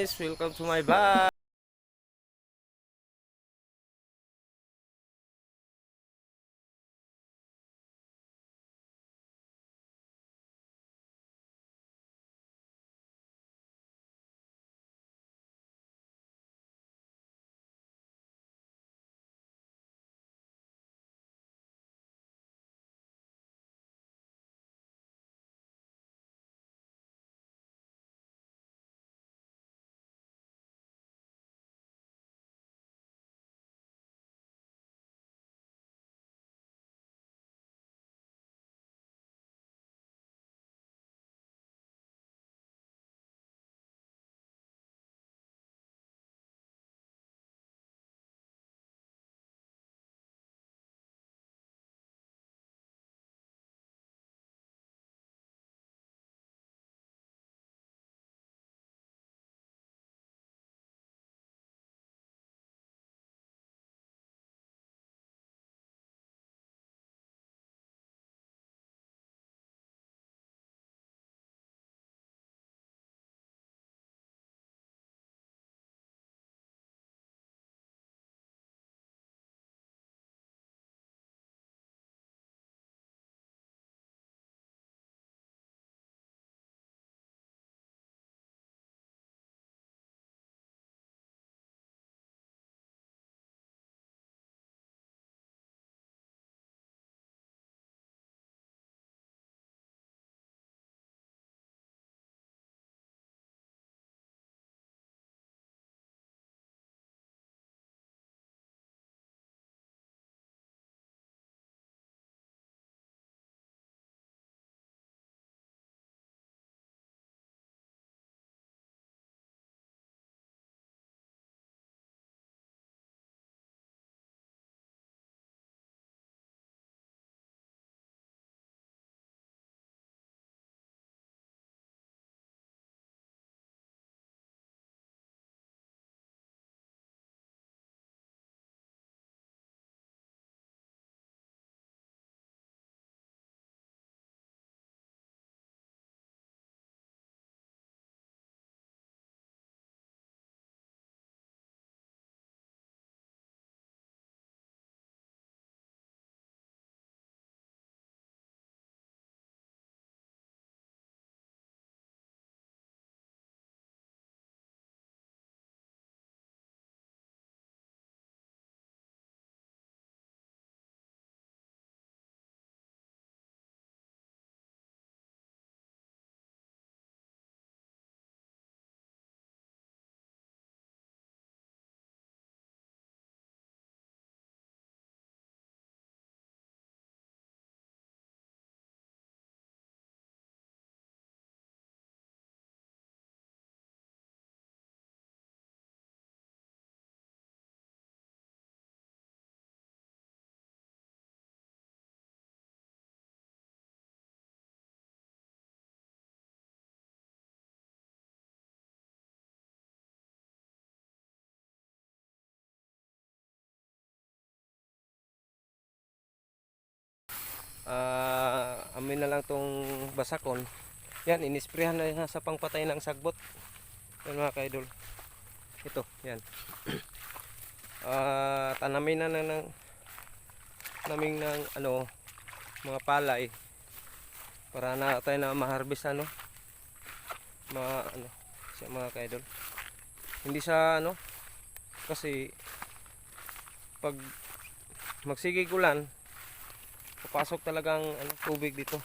welcome to my bar amin na lang tong basakon. Yan, inisprehan na yan sa pangpatay ng sagbot. Yan mga kaidol. Ito, yan. Ah, tanamin na na ng naming ng ano mga palay para na tayo na maharbis ano mga ano siya mga kaidol hindi sa ano kasi pag magsigig ulan papasok talagang ano, tubig dito.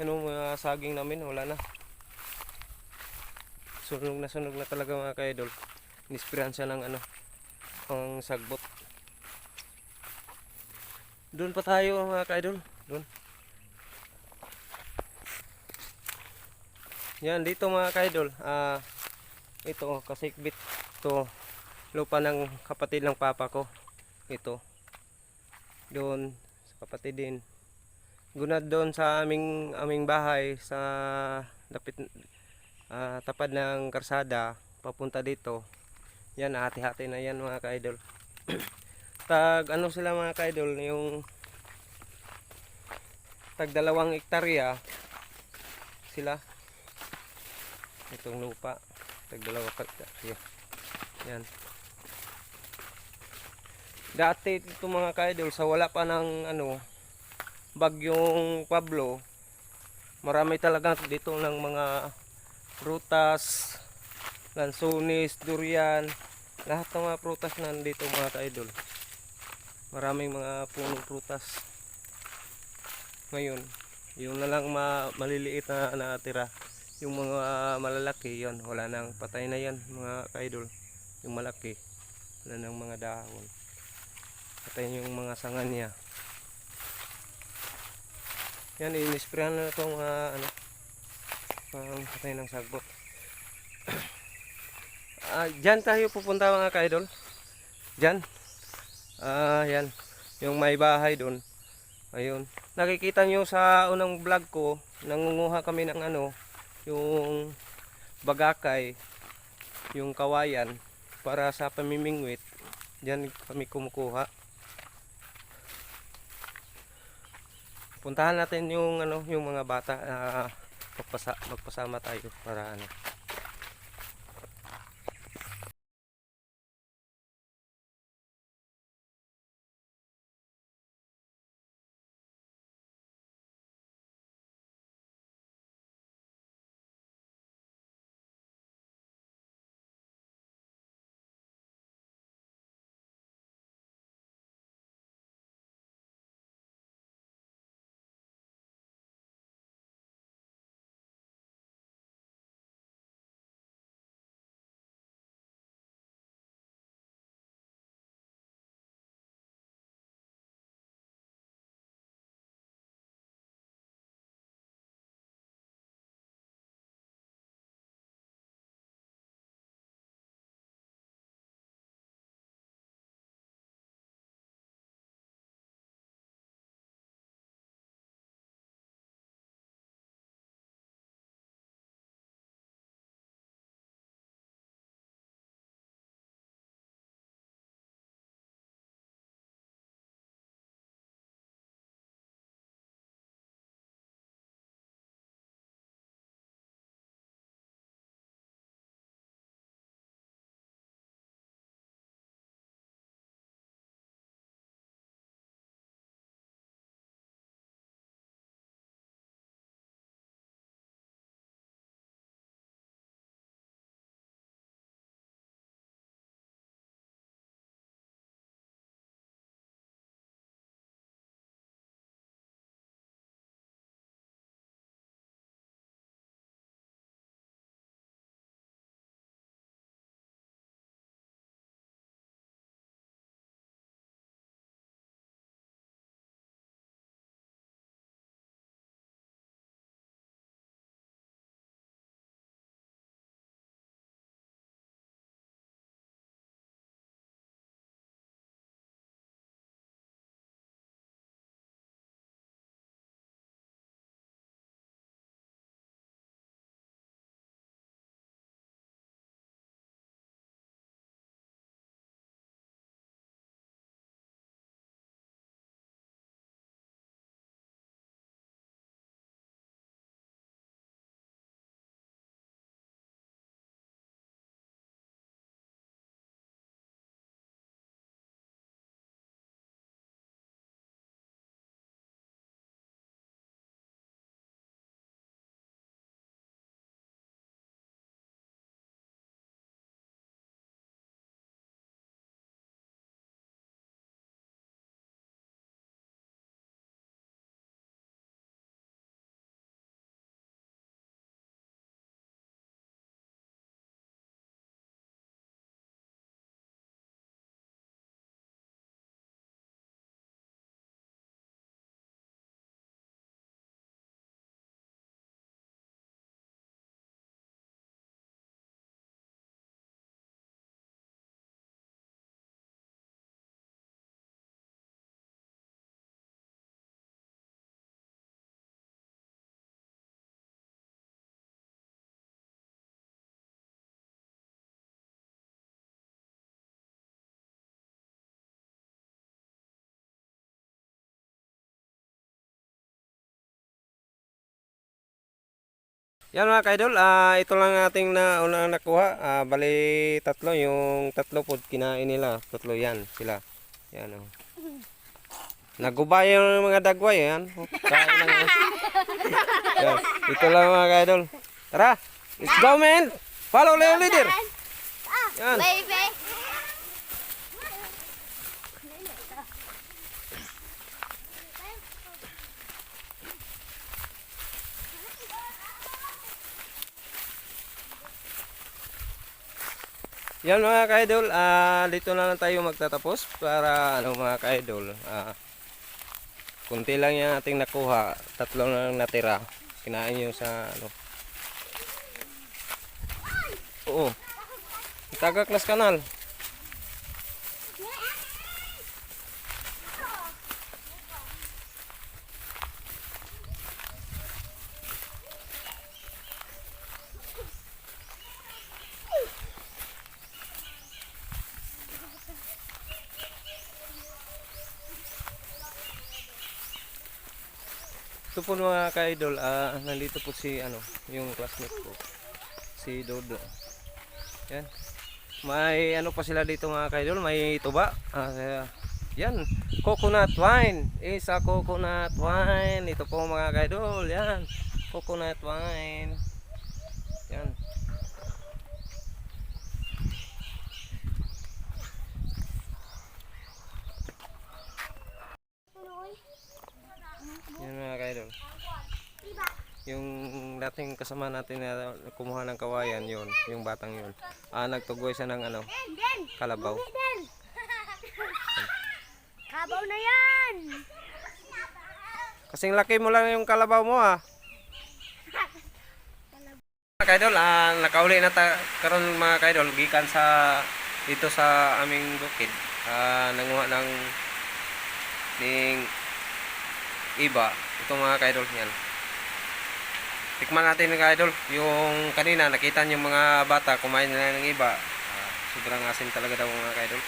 Ang mga saging namin wala na. Sunog na sunog na talaga mga kaidol. Nispiran siya ng ano pang sagbot. Doon pa tayo mga kaidol. Doon. Yan dito mga kaidol. Ah ito kasikbit. To lupa ng kapatid ng papa ko. Ito. Doon kapatid din gunad doon sa aming aming bahay sa lapit ah, tapad ng karsada papunta dito yan hati-hati na yan mga ka-idol tag ano sila mga ka-idol yung tag dalawang hektarya sila itong lupa Tagdalawa ka. Sige. Yan. Dati ito mga ka-idol, sa wala pa ng ano, bagyong Pablo, marami talaga dito ng mga prutas, lansones, durian, lahat ng mga prutas na nandito mga ka-idol. Maraming mga punong prutas. Ngayon, yung na lang ma maliliit na natira. Yung mga malalaki, yon wala nang patay na yan mga ka-idol. Yung malaki, wala nang mga dahon. Patay na yung mga sanga niya. Yan, inisprayan na itong ah, ano, pang patay ng sagbot. Ah, dyan tayo pupunta mga ka-idol. Dyan. Ah, yan. Yung may bahay doon. Ayun. Nakikita nyo sa unang vlog ko, nangunguha kami ng ano, yung bagakay, yung kawayan, para sa pamimingwit. Diyan kami kumukuha. Puntahan natin yung ano, yung mga bata ah, magpasa, magpasama tayo para ano, Yan mga kaidol, ah ito lang ating na unang nakuha. Ah, bali tatlo, yung tatlo po kinain nila. Tatlo yan sila. Yan oh. Nagubay yung mga dagway yan. Oh, Kain ng yan. Ito lang mga kaidol. Tara, let's go man! Follow Leo Leader! Yan. Baby. Yan mga ka-idol, ah dito na lang tayo magtatapos para ano mga ka-idol, ah kunti lang yung ating nakuha, tatlo na lang natira. Kinain nyo sa ano. Oo. Tagak nas kanal. Ito po mga ka-idol, ah nandito po si ano, yung classmate ko. Si Dodo. Yan. May ano pa sila dito mga ka-idol, may tuba. Kaya, yan, coconut wine. Isa coconut wine. Ito po mga ka-idol, yan. Coconut wine. Yan. Yan mga ka-idol. Yung dating kasama natin na kumuha ng kawayan yon, yung batang yon. Ah, nagtugoy siya ng ano, kalabaw. Kabaw na yan. Kasing laki mo lang yung kalabaw mo ah. Mga kaidol, ah, nakauli na ta karon mga kaidol gikan sa dito sa aming bukid. Ah, nanguha ng ning iba. Ito mga kaidol yan. Tikman natin mga idol. Yung kanina nakita niyo mga bata kumain na ng iba. Ah, sobrang asin talaga daw mga kaidol.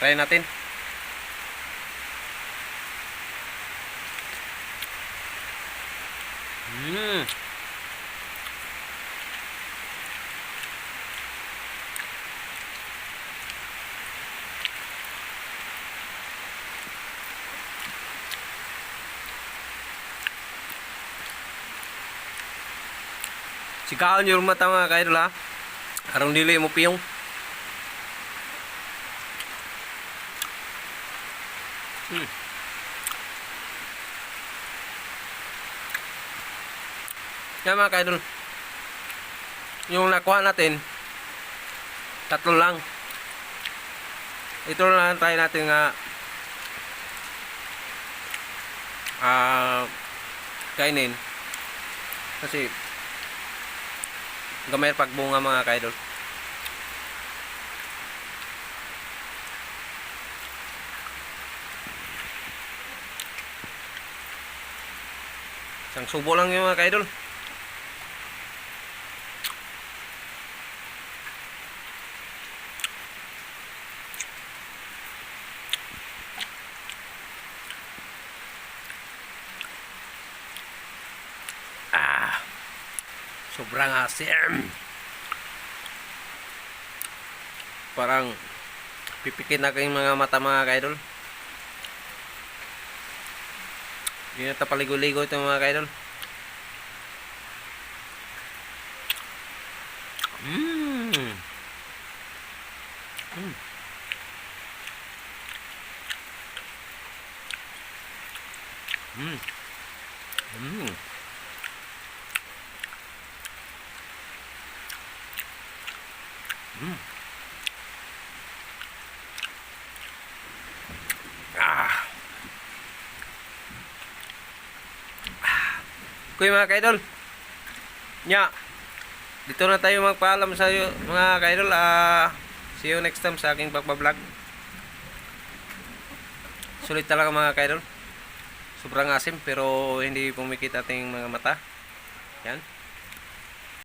Try natin. Mm. Sikaon yung mata mga kaidol ha. Arong dili mo piyong. Hmm. Yan mga kaidol. Yung nakuha natin, tatlo lang. Ito na lang try natin nga ah kainin. Kasi gamay pagbunga mga kaidol. Isang subo lang yung mga kaidol. Sobrang asim. Parang pipikin na kayong mga mata mga kaidol. Hindi na tapaligo-ligo ito mga kaidol. Mmm. Mm. Mm. Mm. Mm. Ah. Ah. Kuya mga kaidol. Nya. Dito na tayo magpaalam sa iyo, mga kaidol. Ah, see you next time sa aking pagbablog. Sulit talaga mga kaidol. Sobrang asim pero hindi pumikit ating mga mata. Yan.